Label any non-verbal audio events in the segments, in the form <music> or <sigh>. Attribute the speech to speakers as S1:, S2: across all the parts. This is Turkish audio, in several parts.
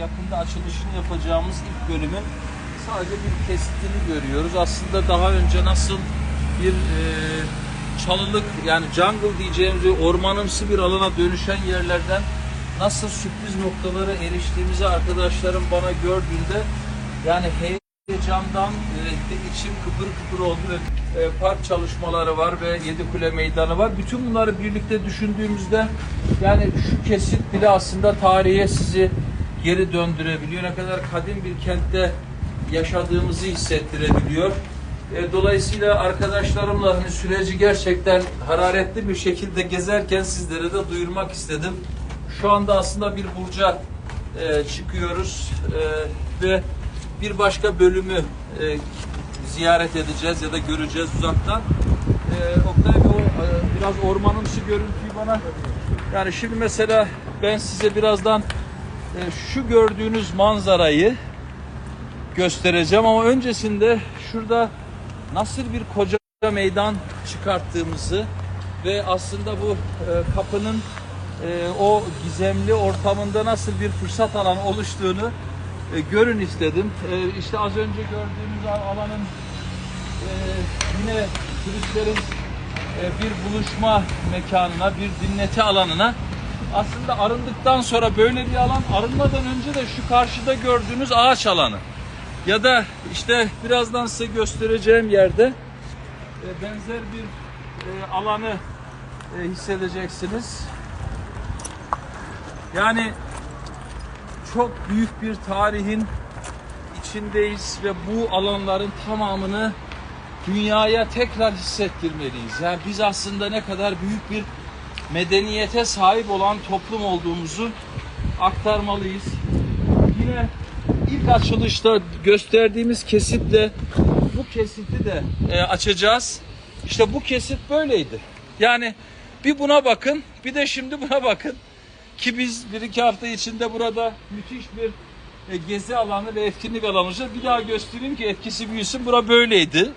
S1: yakında açılışını yapacağımız ilk bölümün sadece bir kesitini görüyoruz. Aslında daha önce nasıl bir e, çalılık yani jungle diyeceğimiz ormanımsı bir alana dönüşen yerlerden nasıl sürpriz noktalara eriştiğimizi arkadaşlarım bana gördüğünde yani heyecandan e, içim kıpır kıpır oldu e, park çalışmaları var ve Yedikule Meydanı var. Bütün bunları birlikte düşündüğümüzde yani şu kesit bile aslında tarihe sizi geri döndürebiliyor. Ne kadar kadim bir kentte yaşadığımızı hissettirebiliyor. E, Dolayısıyla arkadaşlarımla hani süreci gerçekten hararetli bir şekilde gezerken sizlere de duyurmak istedim. Şu anda aslında bir burca e, çıkıyoruz e, ve bir başka bölümü e, ziyaret edeceğiz ya da göreceğiz uzaktan. E, Oktay o e, biraz ormanımsı görüntüyü bana yani şimdi mesela ben size birazdan şu gördüğünüz manzarayı göstereceğim ama öncesinde şurada nasıl bir koca meydan çıkarttığımızı ve aslında bu e, kapının e, o gizemli ortamında nasıl bir fırsat alanı oluştuğunu e, görün istedim. İşte az önce gördüğünüz al- alanın yine turistlerin bir buluşma mekanına, bir dinleti alanına aslında arındıktan sonra böyle bir alan arınmadan önce de şu karşıda gördüğünüz ağaç alanı ya da işte birazdan size göstereceğim yerde e, benzer bir e, alanı e, hissedeceksiniz. Yani çok büyük bir tarihin içindeyiz ve bu alanların tamamını dünyaya tekrar hissettirmeliyiz. Yani biz aslında ne kadar büyük bir medeniyete sahip olan toplum olduğumuzu aktarmalıyız. Yine ilk açılışta gösterdiğimiz kesitle bu kesiti de e, açacağız. İşte bu kesit böyleydi. Yani bir buna bakın, bir de şimdi buna bakın. Ki biz bir iki hafta içinde burada müthiş bir e, gezi alanı ve etkinlik alanı olacak. Bir daha göstereyim ki etkisi büyüsün. Bura böyleydi.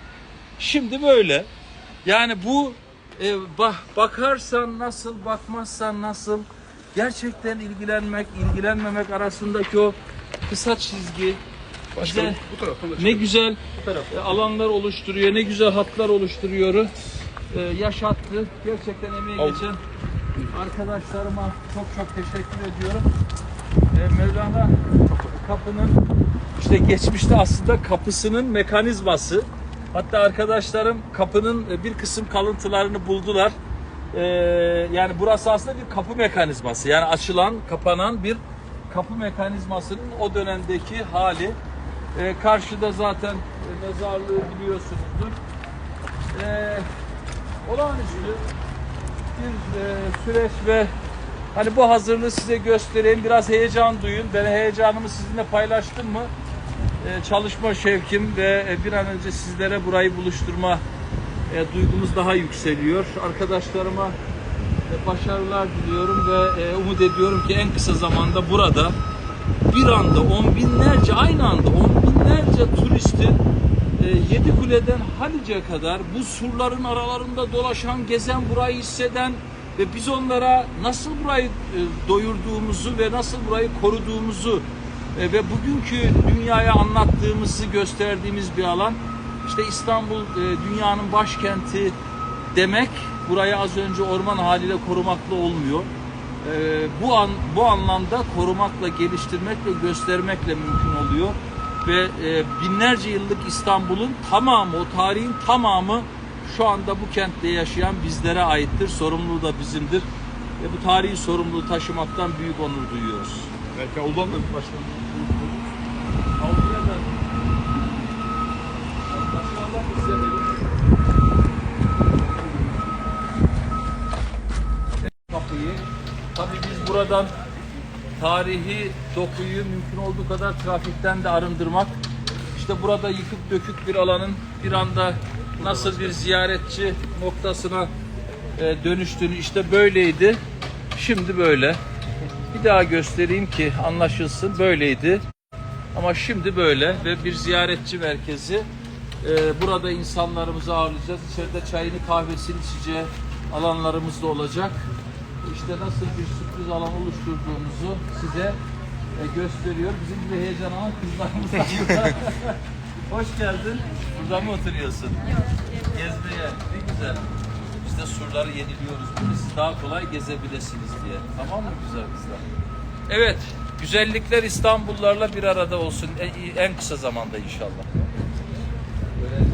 S1: Şimdi böyle. Yani bu e, bak, bakarsan nasıl, bakmazsan nasıl gerçekten ilgilenmek, ilgilenmemek arasındaki o kısa çizgi bize
S2: bu tarafa
S1: ne güzel e, alanlar oluşturuyor, ne güzel hatlar oluşturuyor. E, yaşattı. Gerçekten emeği
S2: Al.
S1: geçen arkadaşlarıma çok çok teşekkür ediyorum. E, Mevlana kapının işte geçmişte aslında kapısının mekanizması. Hatta arkadaşlarım kapının e, bir kısım kalıntılarını buldular. E, yani burası aslında bir kapı mekanizması. Yani açılan, kapanan bir kapı mekanizmasının o dönemdeki hali. E, karşıda zaten mezarlığı biliyorsunuzdur. E, olağanüstü bir süreç ve hani bu hazırlığı size göstereyim. Biraz heyecan duyun. Ben heyecanımı sizinle paylaştım mı? E, çalışma şevkim ve e, bir an önce sizlere burayı buluşturma e, duygumuz daha yükseliyor. Arkadaşlarıma e, başarılar diliyorum ve umut ediyorum ki en kısa zamanda burada bir anda on binlerce aynı anda on binlerce turistin e, Yedikule'den Halice kadar bu surların aralarında dolaşan, gezen, burayı hisseden ve biz onlara nasıl burayı doyurduğumuzu ve nasıl burayı koruduğumuzu e, ve bugünkü dünyaya anlattığımızı gösterdiğimiz bir alan. İşte İstanbul e, dünyanın başkenti demek burayı az önce orman haliyle korumakla olmuyor. E, bu an bu anlamda korumakla, geliştirmekle, göstermekle mümkün oluyor ve e, binlerce yıllık İstanbul'un tamamı, o tarihin tamamı şu anda bu kentte yaşayan bizlere aittir. Sorumluluğu da bizimdir. Ve bu tarihi sorumluluğu taşımaktan büyük onur duyuyoruz.
S2: Belki oldan da başkanım.
S1: Avluya da Başkanlar izlemedim. Kapıyı. Tabii biz buradan tarihi dokuyu mümkün olduğu kadar trafikten de arındırmak. İşte burada yıkık dökük bir alanın bir anda nasıl bir ziyaretçi noktasına e, dönüştüğünü işte böyleydi. Şimdi böyle. Bir daha göstereyim ki anlaşılsın. Böyleydi. Ama şimdi böyle ve bir ziyaretçi merkezi. Ee, burada insanlarımızı ağırlayacağız. İçeride çayını kahvesini içeceği alanlarımız da olacak. İşte nasıl bir sürpriz alan oluşturduğumuzu size e, gösteriyor. Bizim gibi heyecan alan kızlarımız. <laughs> Hoş geldin. Burada mı oturuyorsun? Gezmeye. Ne güzel de surları yeniliyoruz. Bunu siz daha kolay gezebilirsiniz diye. Tamam mı güzel kızlar? Evet. Güzellikler İstanbullarla bir arada olsun en, en kısa zamanda inşallah. Böyle